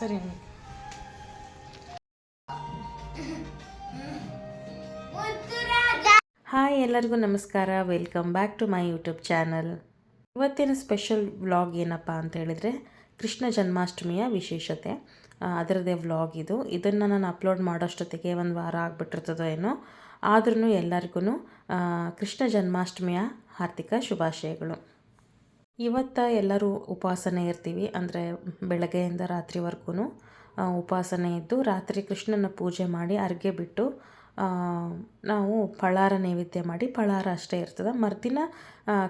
ಸರಿ ಹಾಯ್, ಎಲ್ಲರಿಗೂ ನಮಸ್ಕಾರ. Welcome back to my YouTube channel ಇವತ್ತಿನ ಸ್ಪೆಷಲ್ ವ್ಲಾಗ್ ಏನಪ್ಪ ಅಂತ ಹೇಳಿದರೆ, ಕೃಷ್ಣ ಜನ್ಮಾಷ್ಟಮಿಯ ವಿಶೇಷತೆ. ಅದರದೇ ವ್ಲಾಗ್ ಇದು. ಇದನ್ನು ನಾನು ಅಪ್ಲೋಡ್ ಮಾಡೋಷ್ಟೊತ್ತಿಗೆ ಒಂದು ವಾರ ಆಗಿಬಿಟ್ಟಿರ್ತದೋ ಏನೋ. ಆದ್ರೂ ಎಲ್ಲರಿಗೂ ಕೃಷ್ಣ ಜನ್ಮಾಷ್ಟಮಿಯ ಹಾರ್ದಿಕ ಶುಭಾಶಯಗಳು. ಇವತ್ತ ಎಲ್ಲರೂ ಉಪಾಸನೆ ಇರ್ತೀವಿ, ಅಂದರೆ ಬೆಳಗ್ಗೆಯಿಂದ ರಾತ್ರಿವರೆಗೂ ಉಪಾಸನೆ ಇದ್ದು ರಾತ್ರಿ ಕೃಷ್ಣನ ಪೂಜೆ ಮಾಡಿ ಅರ್ಗೆ ಬಿಟ್ಟು ನಾವು ಫಳಾರ ನೈವೇದ್ಯ ಮಾಡಿ, ಫಳಾರ ಅಷ್ಟೇ ಇರ್ತದೆ. ಮರುದಿನ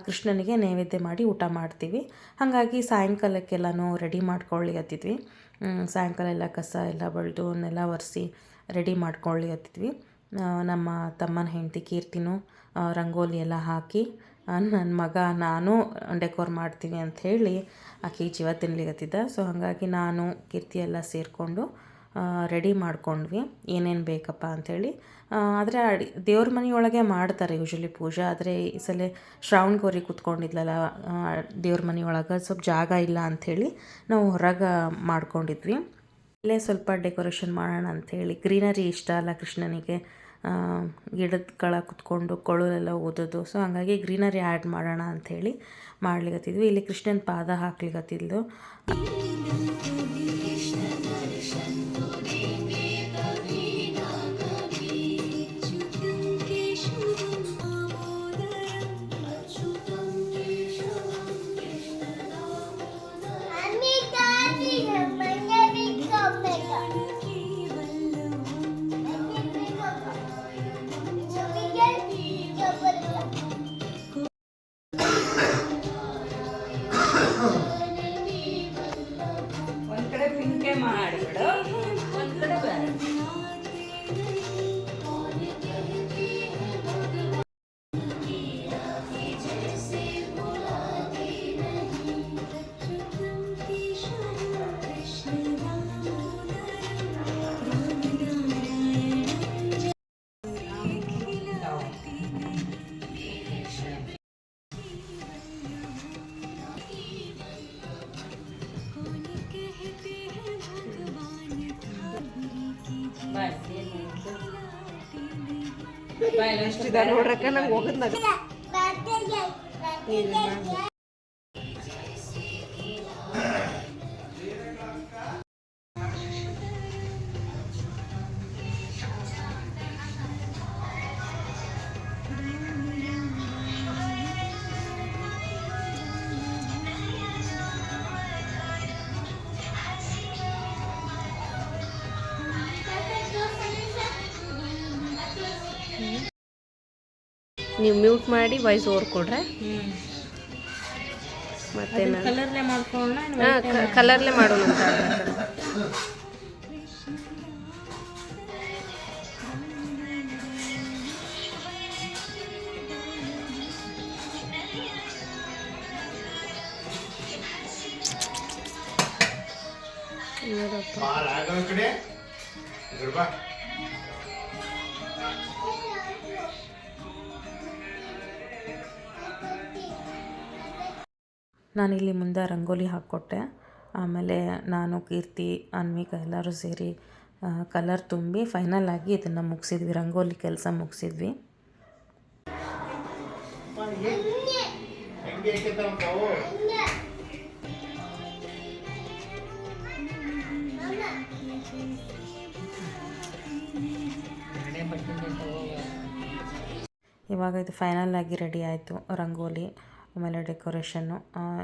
ಕೃಷ್ಣನಿಗೆ ನೈವೇದ್ಯ ಮಾಡಿ ಊಟ ಮಾಡ್ತೀವಿ. ಹಾಗಾಗಿ ಸಾಯಂಕಾಲಕ್ಕೆಲ್ಲನೂ ರೆಡಿ ಮಾಡ್ಕೊಳ್ಳಿ ಹತ್ತಿದ್ವಿ ಸಾಯಂಕಾಲ ಎಲ್ಲ ಕಸ ಎಲ್ಲ ಬಳ್ದು ನೆಲ ಒರೆಸಿ ರೆಡಿ ಮಾಡ್ಕೊಳ್ಳಿ ಹತ್ತಿದ್ವಿ ನಮ್ಮ ತಮ್ಮನ ಹೆಂಡತಿ ಕೀರ್ತಿನೂ ರಂಗೋಲಿ ಎಲ್ಲ ಹಾಕಿ ನನ್ನ ಮಗ ನಾನು ಡೆಕೋರ್ ಮಾಡ್ತೀನಿ ಅಂತ ಹೇಳಿ ಆಕೆ ಜೀವ ತಿನ್ಲಿಕತ್ತಿದ್ದ. ಸೊ ಹಾಗಾಗಿ ನಾನು ಕೀರ್ತಿ ಎಲ್ಲ ಸೇರಿಕೊಂಡು ರೆಡಿ ಮಾಡ್ಕೊಂಡ್ವಿ. ಏನೇನು ಬೇಕಪ್ಪ ಅಂಥೇಳಿ ಆದರೆ ಅಡಿ, ದೇವ್ರ ಮನೆಯೊಳಗೆ ಮಾಡ್ತಾರೆ ಯೂಶ್ವಲಿ ಪೂಜೆ. ಆದರೆ ಈ ಸಲ ಶ್ರಾವಣ ಗೌರಿ ಕೂತ್ಕೊಂಡಿದ್ಲಲ್ಲ ದೇವ್ರ ಮನೆಯೊಳಗೆ ಸ್ವಲ್ಪ ಜಾಗ ಇಲ್ಲ ಅಂಥೇಳಿ ನಾವು ಹೊರಗೆ ಮಾಡ್ಕೊಂಡಿದ್ವಿ. ಇಲ್ಲೇ ಸ್ವಲ್ಪ ಡೆಕೋರೇಷನ್ ಮಾಡೋಣ ಅಂಥೇಳಿ ಗ್ರೀನರಿ ಇಷ್ಟ ಅಲ್ಲ ಕೃಷ್ಣನಿಗೆ. ಗಿಡದ ಕಳ ಕುತ್ಕೊಂಡು ಕೊಳಲೆಲ್ಲ ಓದೋದು. ಸೊ ಹಾಗಾಗಿ ಗ್ರೀನರಿ ಆ್ಯಡ್ ಮಾಡೋಣ ಅಂಥೇಳಿ ಮಾಡ್ಲಿಕತ್ತಿದ್ವಿ. ಇಲ್ಲಿ ಕೃಷ್ಣನ ಪಾದ ಹಾಕ್ಲಿಕತ್ತಿದ್ಲು ಬಾಯ್ ಇದ ನೀವು ಮ್ಯೂಟ್ ಮಾಡಿ ವಾಯ್ಸ್ ಓವರ್ ಕೊಡ್ರೆ. ಮತ್ತೆ ಕಲರ್ಲೆ ಮಾಡ್ಕೊಳ್ಳೋಣ ಹಾಂ ಕಲರ್ಲೆ ಮಾಡೋಣ ಅಂತ ನೋಡಪ್ಪ ನಾನಿಲ್ಲಿ ಮುಂದೆ ರಂಗೋಲಿ ಹಾಕ್ಕೊಟ್ಟೆ. ಆಮೇಲೆ ನಾನು, ಕೀರ್ತಿ, ಅನ್ವಿಕ ಎಲ್ಲರೂ ಸೇರಿ ಕಲರ್ ತುಂಬಿ ಫೈನಲ್ ಆಗಿ ಇದನ್ನು ಮುಗಿಸಿದ್ವಿ. ರಂಗೋಲಿ ಕೆಲಸ ಮುಗಿಸಿದ್ವಿ. ಇವಾಗ ಇದು ಫೈನಲ್ ಆಗಿ ರೆಡಿ ಆಯಿತು ರಂಗೋಲಿ. ಆಮೇಲೆ ಡೆಕೋರೇಷನ್ನು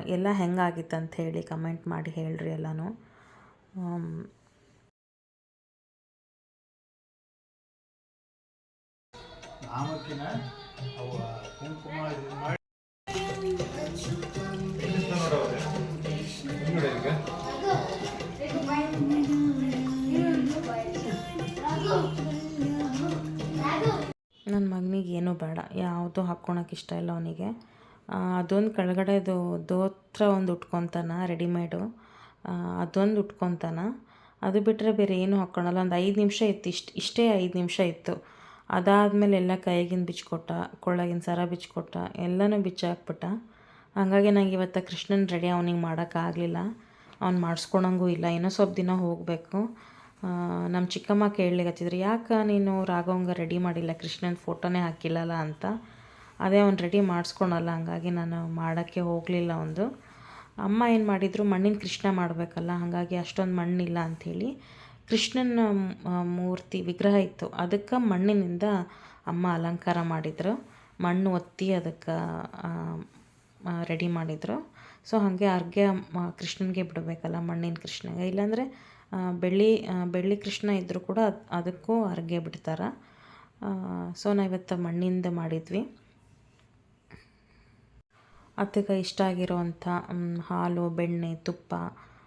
ಎಲ್ಲ ಹೆಂಗಾಗಿತ್ತು ಅಂತ ಹೇಳಿ ಕಮೆಂಟ್ ಮಾಡಿ ಹೇಳ್ರಿ ಎಲ್ಲನೂ. ನನ್ನ ಮಗನಿಗೆ ಏನೂ ಬೇಡ. ಯಾವುದು ಹಾಕ್ಕೊಳಕ್ಕೆ ಇಷ್ಟ ಇಲ್ಲ ಅವನಿಗೆ. ಅದೊಂದು ಕೆಳಗಡೆದು ದೋತ್ರ ಒಂದು ಉಟ್ಕೊತಾನ ರೆಡಿಮೇಡು. ಅದೊಂದು ಉಟ್ಕೊತಾನ. ಅದು ಬಿಟ್ಟರೆ ಬೇರೆ ಏನೂ ಹಾಕ್ಕೊಳಲ್ಲ ಒಂದು ಐದು ನಿಮಿಷ ಇತ್ತು. ಇಷ್ಟು, ಇಷ್ಟೇ ಐದು ನಿಮಿಷ ಇತ್ತು. ಅದಾದಮೇಲೆ ಎಲ್ಲ ಕೈಗಿನ ಬಿಚ್ಕೊಟ್ಟ, ಕೊಳ್ಳಗಿನ ಸರ ಬಿಚ್ಕೊಟ್ಟ, ಎಲ್ಲನೂ ಬಿಚ್ಚಾಕ್ಬಿಟ್ಟ. ಹಾಗಾಗಿ ನಂಗೆ ಇವತ್ತು ಕೃಷ್ಣನ ರೆಡಿ ಅವ್ನಿಗೆ ಮಾಡೋಕ್ಕಾಗಲಿಲ್ಲ. ಅವ್ನು ಮಾಡಿಸ್ಕೊಳಂಗೂ ಇಲ್ಲ. ಇನ್ನೂ ಸ್ವಲ್ಪ ದಿನ ಹೋಗಬೇಕು. ನಮ್ಮ ಚಿಕ್ಕಮ್ಮ ಕೇಳಲಿಕತ್ತಿದ್ರು, ಯಾಕೆ ನೀನು ರಾಘವಂಗ ರೆಡಿ ಮಾಡಿಲ್ಲ? ಕೃಷ್ಣನ ಫೋಟೋನೇ ಹಾಕಿಲ್ಲಲ್ಲ? ಅಂತ. ಅದೇ ಅವ್ನು ರೆಡಿ ಮಾಡಿಸ್ಕೊಳಲ್ಲ, ಹಂಗಾಗಿ ನಾನು ಮಾಡೋಕ್ಕೆ ಹೋಗಲಿಲ್ಲ ಒಂದು. ಅಮ್ಮ ಏನು ಮಾಡಿದರು, ಮಣ್ಣಿನ ಕೃಷ್ಣ ಮಾಡಬೇಕಲ್ಲ, ಹಾಗಾಗಿ ಅಷ್ಟೊಂದು ಮಣ್ಣಿಲ್ಲ ಅಂಥೇಳಿ ಕೃಷ್ಣನ ಮೂರ್ತಿ, ವಿಗ್ರಹ ಇತ್ತು. ಅದಕ್ಕೆ ಮಣ್ಣಿನಿಂದ ಅಮ್ಮ ಅಲಂಕಾರ ಮಾಡಿದರು. ಮಣ್ಣು ಒತ್ತಿ ಅದಕ್ಕೆ ರೆಡಿ ಮಾಡಿದರು. ಸೊ ಹಾಗೆ ಅರ್ಘ್ಯ ಕೃಷ್ಣನಿಗೆ ಬಿಡಬೇಕಲ್ಲ, ಮಣ್ಣಿನ ಕೃಷ್ಣಗೆ. ಇಲ್ಲಾಂದರೆ ಬೆಳ್ಳಿ ಬೆಳ್ಳಿ ಕೃಷ್ಣ ಇದ್ದರೂ ಕೂಡ ಅದ್- ಅದಕ್ಕೂ ಅರ್ಘ್ಯ ಬಿಡ್ತಾರೆ. ಸೊ ನಾವು ಇವತ್ತು ಮಣ್ಣಿಂದ ಮಾಡಿದ್ವಿ. ಅತ್ತೆಗೆ ಇಷ್ಟ ಆಗಿರೋವಂಥ ಹಾಲು, ಬೆಣ್ಣೆ, ತುಪ್ಪ,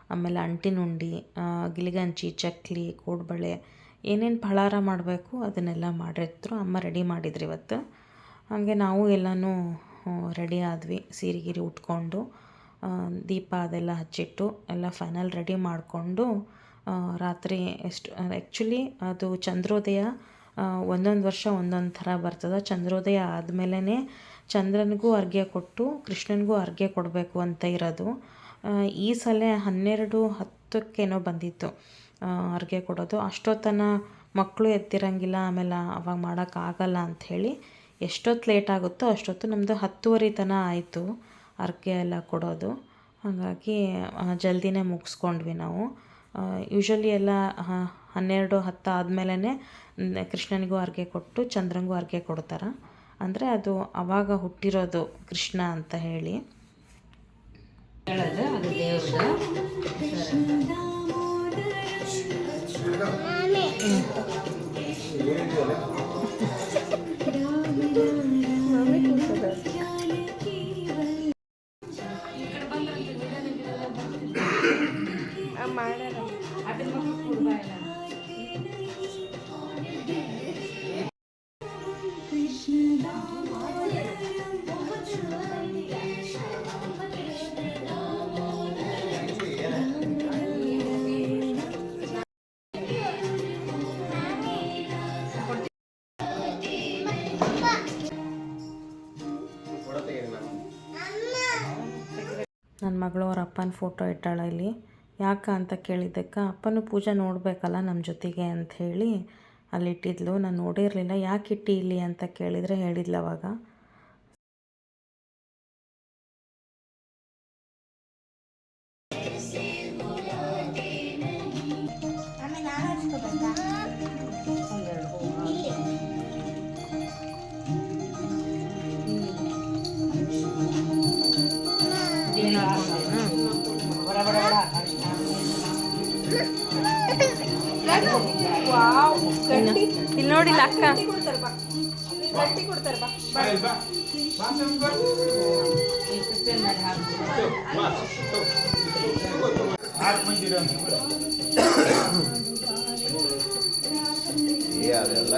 ಆಮೇಲೆ ಅಂಟಿನುಂಡಿ ಉಂಡೆ ಗಿಲಿಗಂಚಿ, ಚಕ್ಲಿ, ಕೋಡ್ಬಳೆ ಏನೇನು ಫಳಾರ ಮಾಡಬೇಕು ಅದನ್ನೆಲ್ಲ ಮಾಡಿರ್ತರು ಅಮ್ಮ ರೆಡಿ ಮಾಡಿದ್ರು ಇವತ್ತು. ಹಾಗೆ ನಾವು ಎಲ್ಲನೂ ರೆಡಿ ಆದ್ವಿ. ಸೀರೆ ಉಟ್ಕೊಂಡು ದೀಪ ಅದೆಲ್ಲ ಹಚ್ಚಿಟ್ಟು ಎಲ್ಲ ಫೈನಲ್ ರೆಡಿ ಮಾಡಿಕೊಂಡು ರಾತ್ರಿ ಎಷ್ಟು ಆ್ಯಕ್ಚುಲಿ ಅದು ಚಂದ್ರೋದಯ ಒಂದೊಂದು ವರ್ಷ ಒಂದೊಂದು ಥರ ಬರ್ತದೆ. ಚಂದ್ರೋದಯ ಆದಮೇಲೆ ಚಂದ್ರನಿಗೂ ಅರ್ಘ್ಯ ಕೊಟ್ಟು ಕೃಷ್ಣನಿಗೂ ಅರ್ಘ್ಯ ಕೊಡಬೇಕು ಅಂತ ಇರೋದು. ಈ ಸಲ ಹನ್ನೆರಡು ಹತ್ತಕ್ಕೇನೋ ಬಂದಿತ್ತು ಅರ್ಘ್ಯ ಕೊಡೋದು. ಅಷ್ಟೊತ್ತನ ಮಕ್ಕಳು ಎತ್ತಿರಂಗಿಲ್ಲ ಆಮೇಲೆ ಅವಾಗ ಮಾಡೋಕ್ಕಾಗಲ್ಲ ಅಂಥೇಳಿ ಎಷ್ಟೊತ್ತು ಲೇಟ್ ಆಗುತ್ತೋ ಅಷ್ಟೊತ್ತು ನಮ್ಮದು ಹತ್ತುವರೆ ತನ ಆಯಿತು ಅರ್ಘ್ಯ ಎಲ್ಲ ಕೊಡೋದು. ಹಾಗಾಗಿ ಜಲ್ದಿನೇ ಮುಗಿಸ್ಕೊಂಡ್ವಿ ನಾವು. ಯೂಶ್ವಲಿ ಎಲ್ಲ ಹನ್ನೆರಡು ಹತ್ತು ಆದಮೇಲೆ ಕೃಷ್ಣನಿಗೂ ಹರಕೆ ಕೊಟ್ಟು ಚಂದ್ರನಿಗೂ ಹರಕೆ ಕೊಡ್ತಾರೆ. ಅಂದರೆ ಅದು ಅವಾಗ ಹುಟ್ಟಿರೋದು ಕೃಷ್ಣ ಅಂತ ಹೇಳಿ. ಮಾಡ ಅದು ದೇವ್ರದ್ದು ನನ್ನ ಮಗಳು ಅವ್ರ ಅಪ್ಪನ ಫೋಟೋ ಇಟ್ಟಾಳೆ ಇಲ್ಲಿ. ಯಾಕೆ ಅಂತ ಕೇಳಿದ್ದಕ್ಕೆ, ಅಪ್ಪನೂ ಪೂಜೆ ನೋಡಬೇಕಲ್ಲ ನಮ್ಮ ಜೊತೆಗೆ ಅಂಥೇಳಿ ಅಲ್ಲಿ ಅಲ್ಲಿಟ್ಟಿದ್ಲು. ನಾನು ನೋಡಿರಲಿಲ್ಲ. ಯಾಕೆ ಇಟ್ಟಿ ಇಲ್ಲಿ ಅಂತ ಕೇಳಿದರೆ ಹೇಳಿದ್ಲು ಬಂದಿರ ನೋಡಿ ಅಕ್ಕ. ಏ ಅದೆಲ್ಲ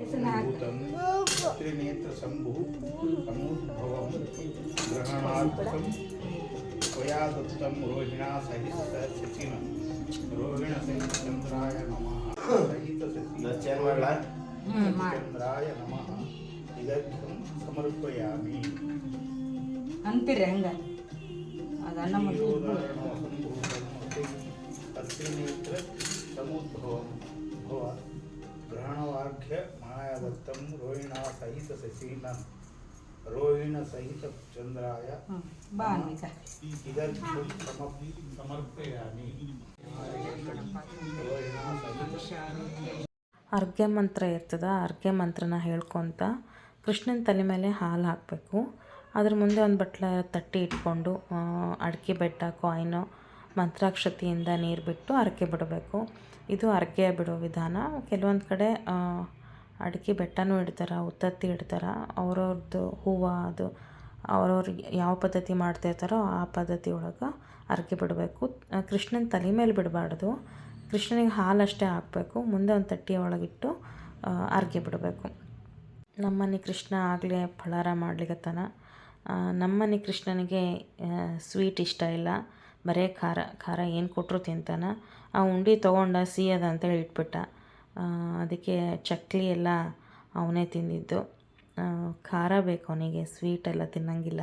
ಭೂತಂ ತ್ರಿನೇತ್ರ ಸಂಭು ಸಮುದ್ಭವಂ ಗ್ರಹಣಾರ್ಥಂ त्वया दत्तं रोहिणा सहित शचिनं रोहिण सहित चन्द्राय नमः सहित ನರ್ಸ್ ಏನ್ ಮಾಡ್ಲಾ चन्द्राय नमः ಇದರ್ಥಂ ಸಮರ್ಪಯಾಮಿ ಅಂತೀರಿ ಹಂಗ ಅದು ಅನ್ನ ಮತ್ತು ಯೋಧಾರಣೋ ಸಂಭೂತಂ ಅತ್ರಿನೇತ್ರ ಸಮುದ್ಭವಂ ಭವ ಗ್ರಹಣವಾರ್ಘ್ಯ ಮಾಯಾದತ್ತಂ ರೋಹಿಣ ಸಹಿತ ಸಸೀನ ರೋಹಿಣ ಸಹಿತ ಚಂದ್ರಾಯ. ಸಮರ್ಪಯಾಮಿ. ಅರ್ಘ್ಯ ಮಂತ್ರ ಇರ್ತದ ಅರ್ಘ್ಯ ಮಂತ್ರನ ಹೇಳ್ಕೊತ ಕೃಷ್ಣನ ತಲೆ ಮೇಲೆ ಹಾಲು ಹಾಕಬೇಕು. ಅದ್ರ ಮುಂದೆ ಒಂದು ಬಟ್ಲ ತಟ್ಟಿ ಇಟ್ಕೊಂಡು ಅಡಿಕೆ ಬೆಟ್ಟ ಕಾಯಿನು ಮಂತ್ರಾಕ್ಷತೆಯಿಂದ ನೀರು ಬಿಟ್ಟು ಅರಕೆ ಬಿಡಬೇಕು. ಇದು ಅರಕೆ ಬಿಡೋ ವಿಧಾನ. ಕೆಲವೊಂದು ಕಡೆ ಅಡಿಕೆ ಬೆಟ್ಟನೂ ಇಡ್ತಾರೆ, ಉತ್ತತ್ತಿ ಇಡ್ತಾರೆ. ಅವ್ರವ್ರದ್ದು ಹೂವು ಅದು ಅವ್ರವ್ರಿಗೆ ಯಾವ ಪದ್ಧತಿ ಮಾಡ್ತಿರ್ತಾರೋ ಆ ಪದ್ಧತಿ ಒಳಗೆ ಅರಕೆ ಬಿಡಬೇಕು. ಕೃಷ್ಣನ ತಲೆ ಮೇಲೆ ಬಿಡಬಾರ್ದು. ಕೃಷ್ಣನಿಗೆ ಹಾಲಷ್ಟೇ ಹಾಕಬೇಕು. ಮುಂದೆ ಒಂದು ತಟ್ಟಿಯ ಒಳಗಿಟ್ಟು ಹರಕೆ ಬಿಡಬೇಕು. ನಮ್ಮನೆ ಕೃಷ್ಣ ಆಗಲೇ ಫಳಾರ ಮಾಡ್ಲಿಕತ್ತಾನ. ನಮ್ಮನೆ ಕೃಷ್ಣನಿಗೆ ಸ್ವೀಟ್ ಇಷ್ಟ ಇಲ್ಲ. ಬರೇ ಖಾರ ಖಾರ ಏನು ಕೊಟ್ಟರು ತಿಂತಾನ. ಆ ಉಂಡೆ ತೊಗೊಂಡ ಸಿಹಿಯದ ಅಂತೇಳಿ ಇಟ್ಬಿಟ್ಟ. ಅದಕ್ಕೆ ಚಕ್ಲಿ ಎಲ್ಲ ಅವನೇ ತಿಂದಿದ್ದು. ಖಾರ ಬೇಕು ಅವನಿಗೆ ಸ್ವೀಟ್ ಎಲ್ಲ ತಿನ್ನಂಗಿಲ್ಲ.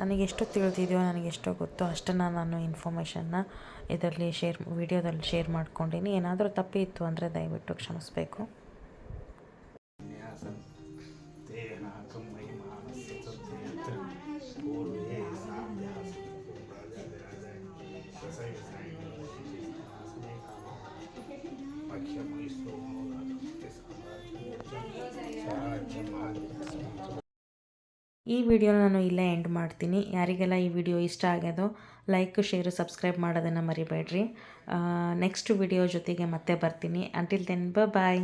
ನನಗೆ ಎಷ್ಟು ತಿಳಿದಿದೆಯೋ ನನಗೆ ಎಷ್ಟು ಗೊತ್ತೋ ಅಷ್ಟನ್ನು ನಾನು ಇನ್ಫಾರ್ಮೇಷನ್ನ ಇದರಲ್ಲಿ ಶೇರ್ ವಿಡಿಯೋದಲ್ಲಿ ಶೇರ್ ಮಾಡ್ಕೊಂಡೀನಿ. ಏನಾದರೂ ತಪ್ಪಿತ್ತು ಅಂದರೆ ದಯವಿಟ್ಟು ಕ್ಷಮಿಸಬೇಕು. ಈ ವಿಡಿಯೋನ ನಾನು ಇಲ್ಲೇ ಎಂಡ್ ಮಾಡ್ತೀನಿ. ಯಾರಿಗೆಲ್ಲ ಈ ವಿಡಿಯೋ ಇಷ್ಟ ಆಗ್ಯದೋ ಲೈಕ್ ಶೇರು ಸಬ್ಸ್ಕ್ರೈಬ್ ಮಾಡೋದನ್ನು ಮರಿಬೇಡ್ರಿ. ನೆಕ್ಸ್ಟ್ ವಿಡಿಯೋ ಜೊತೆಗೆ ಮತ್ತೆ ಬರ್ತೀನಿ. ಅಂಟಿಲ್ ದೆನ್ ಬ ಬಾಯ್